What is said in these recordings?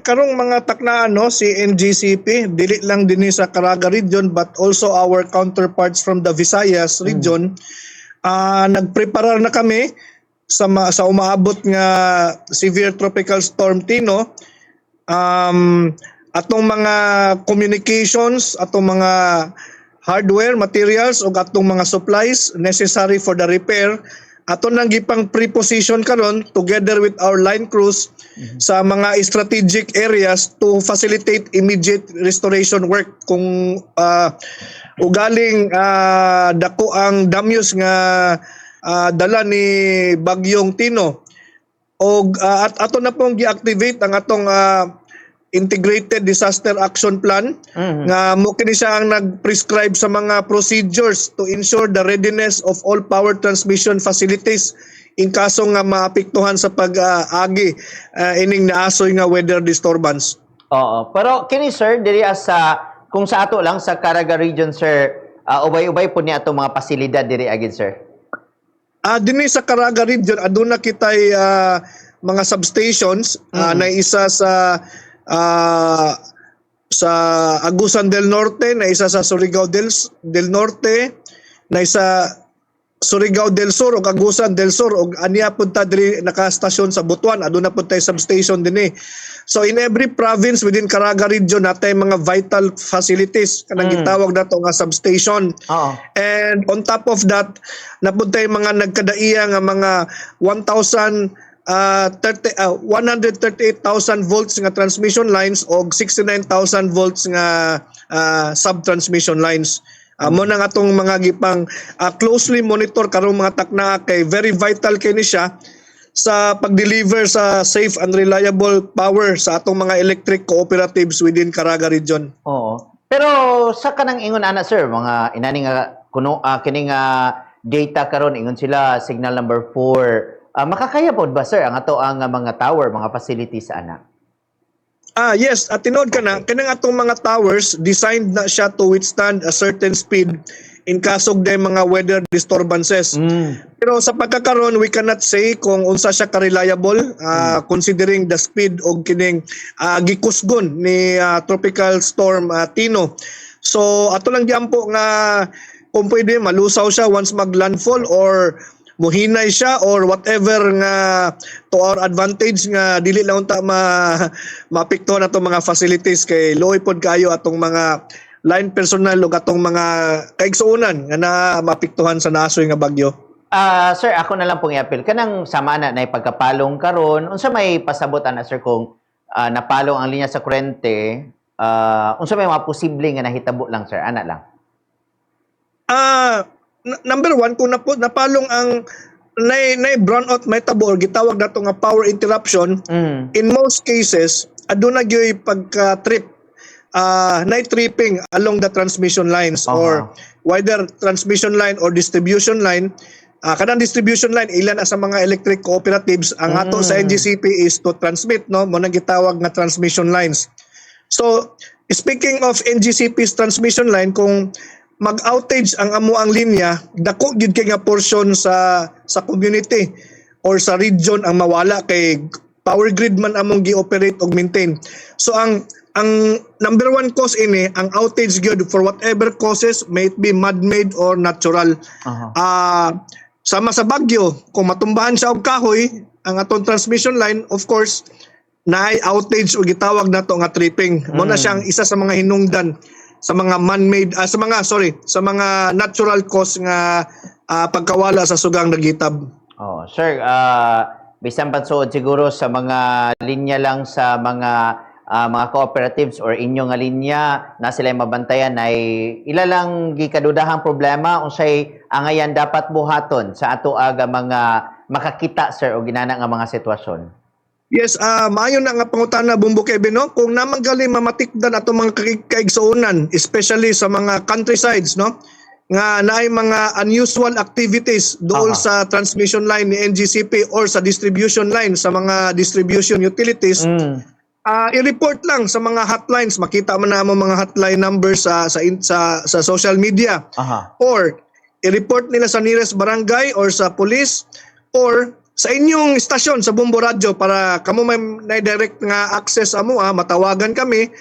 Karong mga taknaan no si NGCP dili lang din sa Caraga region but also our counterparts from the Visayas region. Ah nagpreparar na kami sa ma- sa umaabot nga severe tropical storm Tino. Um atong mga communications atong mga hardware materials ug atong mga supplies necessary for the repair ato nang gipang preposition karon together with our line crews sa mga strategic areas to facilitate immediate restoration work. Kung ah, ugaling ah, dako ang damyos nga ah, dala ni Bagyong Tino og ah, at ato na pong gi-activate ang atong ah, integrated disaster action plan Mhm. nga mo kini siya ang nag-prescribe sa mga procedures to ensure the readiness of all power transmission facilities in kaso nga maapektuhan sa pag-agi ah, ining naasoy nga weather disturbance. Oo. Pero kini sir, diri sa kung sa ato lang sa Caraga region sir, ah, ubay-ubay po ni ato mga pasilidad diri agad sir. Ah dinhi sa Caraga region aduna kitay ah, mga substations ah, na isa sa ah, sa Agusan del Norte, na isa sa Surigao del, del Norte, na isa Surigao del Sur ug Agusan del Sur ug aniya punta diri nakastasyon sa Butuan aduna pud tay substation dinhi. So in every province within Caraga region natay mga vital facilities kanang Mm. gitawag nato nga substation. Oo. And on top of that, napuntay mga nagkadaiya nga mga 1,000 ah, 30 ah, 138,000 volts nga transmission lines o 69,000 volts nga ah, sub-transmission lines. Amo na nga atong mga gipang ah, closely monitor karong mga takna kay very vital kay ni siya sa pag-deliver sa safe and reliable power sa atong mga electric cooperatives within Caraga region. Oo. Pero sa kanang ingon ana sir, mga inani nga kuno ah, kini nga data karon ingon sila signal number 4. Ah, makakaya pod ba sir ang ato ang mga tower, mga facilities sa ana? Ah, yes, at tinod ka na, kanang atong mga towers designed na siya to withstand a certain speed in kasog day mga weather disturbances. Mm. Pero sa pagkakaroon, we cannot say kung unsa siya ka-reliable ah, considering the speed og kining ah, gikusgon ni ah, tropical storm ah, Tino. So ato lang diampo nga kung pwede malusaw siya once mag-landfall or muhinay siya or whatever nga to our advantage nga dili lang unta ma maapektuhan atong mga facilities kay loy pod kayo atong mga line personnel ug atong mga kaigsuonan nga na maapektuhan sa nasoy nga bagyo. Ah, sir, ako na lang pong i-appeal. Kanang sama na na pagkapalong karon, unsa may pasabot ana sir kung ah, napalong ang linya sa kurente, ah, unsa may mga posible nga nahitabo lang sir, ana lang. Ah, n- number one, kung napo, napalong ang nay brownout may tabo or gitawag nato nga power interruption, Mm. in most cases aduna gyoy pagka trip uh, night tripping along the transmission lines Aha. or whether transmission line or distribution line uh, kanang distribution line ilan na sa mga electric cooperatives ang ato sa Mm. NGCP is to transmit no mo nang gitawag nga transmission lines so speaking of NGCP's transmission line kung mag-outage ang amo ang linya dako gid kay nga portion sa sa community or sa region ang mawala kay power grid man among gi-operate og maintain. So ang ang number one cause ini ang outage gyud for whatever causes may it be man-made or natural. Aha. Ah sama sa Bagyo kung matumbahan siya og kahoy ang atong transmission line of course naay outage o gitawag nato nga tripping. Mo na Mm. siyang isa sa mga hinungdan sa mga man-made ah, sa mga sorry sa mga natural cause nga ah, pagkawala sa sugang nagitab. Oh, sir, ah bisan pansuod siguro sa mga linya lang sa mga ah, mga cooperatives or inyo nga linya na sila mabantayan ay ila lang gikadudahang problema unsay angayan dapat buhaton sa ato aga mga makakita sir o ginana nga mga sitwasyon. Yes, ah maayo na nga pangutana Bumbo Kevin no kung naman gali mamatikdan ato mga kaig- kaigsuonan especially sa mga countrysides no nga naay mga unusual activities dool Aha. sa transmission line ni NGCP or sa distribution line sa mga distribution utilities Mm. Ah, i-report lang sa mga hotlines makita man namo mga hotline numbers sa sa sa, sa social media Aha. or i-report nila sa nearest barangay or sa police or sa inyong istasyon sa Bumbo Radio para kamo may na-direct nga access amo ah, matawagan kami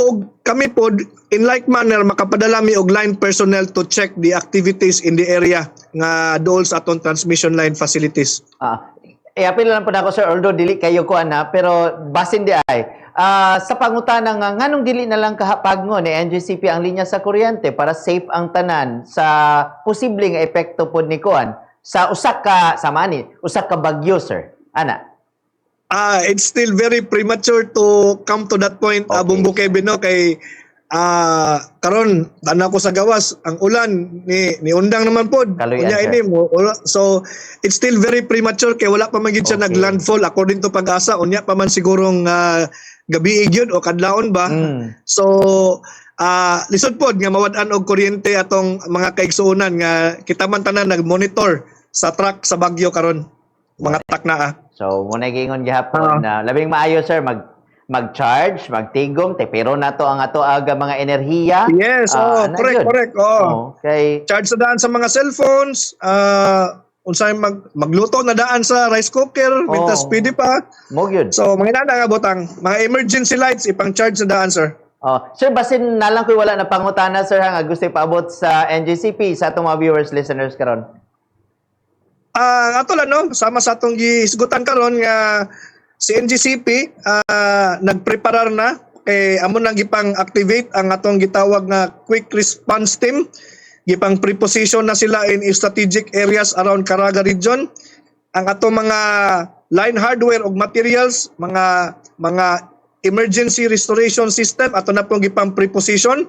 o kami po in like manner makapadala mi og line personnel to check the activities in the area nga dool sa aton transmission line facilities. Ah, eh, apil lang po na ako, sir, although dili kayo ko na, pero basin di ay. Ah, sa pangutana nga, nganong dili na lang kahapag ngo ni NGCP ang linya sa kuryente para safe ang tanan sa posibleng epekto po ni Kuan sa usak ka, sa mani, usak ka bagyo, sir. Ana? Ah, it's still very premature to come to that point ah, Okay. Bumbo Kevin no kay ah karon tanaw ko sa gawas ang ulan ni ni undang naman pod. Unya ini mo so it's still very premature kay wala pa man gid siya Okay. naglandfall according to pag-asa unya pa man sigurong ah, gabi gyud o kadlawon ba. Mm. So ah lisod pod nga mawad-an og kuryente atong mga kaigsuonan nga kita man tanan nag-monitor sa truck sa Bagyo karon mga truck na ah. So, muna gingon gihapon Ah. na labing maayo, sir, mag mag-charge, magtigom, pero nato ang ato aga mga enerhiya. Yes, Ah, oh, ana correct, yun. correct. Oh. Oh, kay Charge sa daan sa mga cellphones, ah unsay mag magluto na daan sa rice cooker, mintas Oh. pwede pa. mo gyud. So, mga nana nga butang, mga emergency lights ipang charge sa daan, sir. Oh, sir, basin na lang ko'y wala na pangutana, sir, ha, nga gusto ipaabot sa NGCP sa atong mga viewers, listeners karon. Ah, ato lang no, sama sa atong gihisgutan karon nga si NGCP ah nagpreparar na kay amo nang gipang activate ang atong gitawag nga quick response team. Gipang preposition na sila in strategic areas around Caraga region. Ang atong mga line hardware ug materials, mga mga emergency restoration system ato na pong gipang preposition.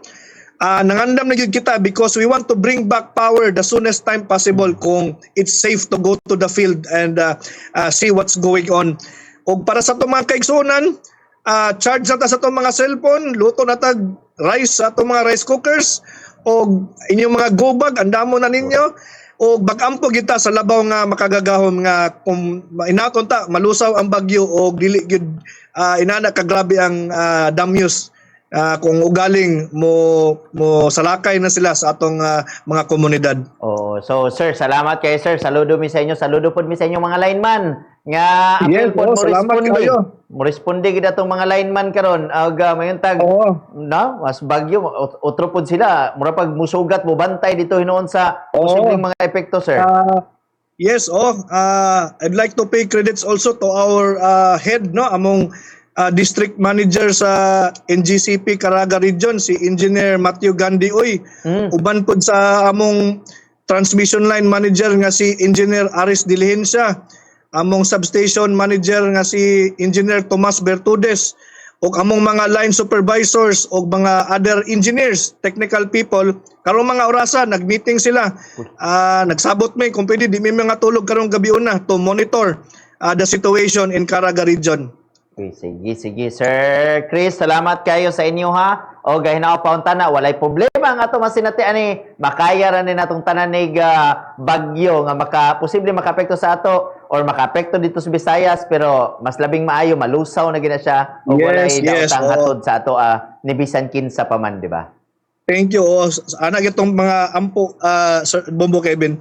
Ah, nangandam na gyud kita because we want to bring back power the soonest time possible kung it's safe to go to the field and uh, uh, see what's going on. Og para sa itong mga kaigsunan, ah, charge na ta sa itong mga cellphone, luto na tag rice sa itong mga rice cookers, og inyong mga go bag, andamo na ninyo, o bagampo kita sa labaw nga makagagahom nga kung inaton ta malusaw ang bagyo o dili gyud ah, inana ka ang ah, damyos Ah, kung ugaling mo mo salakay na sila sa atong ah, mga komunidad. Oh, so sir, salamat kay sir. Saludo mi sa inyo, saludo pod mi sa inyo mga lineman. Nga apil Yes, pod oh, mo responde. kayo. Mo responde gid atong mga lineman karon. Ag uh, mayon tag Oo. na mas bagyo ot- otro pod sila. Mura pag musugat mo bantay dito hinuon sa Oo. posibleng mga epekto, sir. Ah, yes, oh, ah, I'd like to pay credits also to our ah, head no among ah, district manager sa NGCP Caraga Region si Engineer Matthew Gandhi Uy. Mm. Uban pod sa among transmission line manager nga si Engineer Aris Dilihencia, among substation manager nga si Engineer Tomas Bertudes, ug among mga line supervisors ug mga other engineers, technical people, karong mga orasa nagmeeting sila. Ah, nagsabot mi kung pwede di mi mga tulog karong gabi una to monitor ah, the situation in Caraga region. Okay, sige, sige. Sir Chris, salamat kayo sa inyo ha. O gahin ako paunta na, walay problema ang ato masinati ani makaya ra ni natong tanan nig ah, bagyo nga maka posible makapekto sa ato or makapekto dito sa Visayas pero mas labing maayo malusaw na gina siya o Yes, walay yes, daotang hatod sa ato ah, ni bisan kinsa pa man, di ba? Thank you. Oh, ana itong mga ampo ah, Sir Bombo Kevin.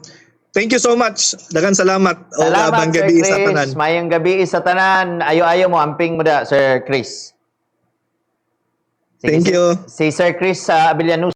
Thank you so much. Dagan salamat. O Salamat, abang Sir gabi Chris. sa tanan. Mayang gabi sa tanan. Ayo-ayo mo, amping mo da, Sir Chris. Sige, Thank si- you. Si Sir Chris sa Abillanusa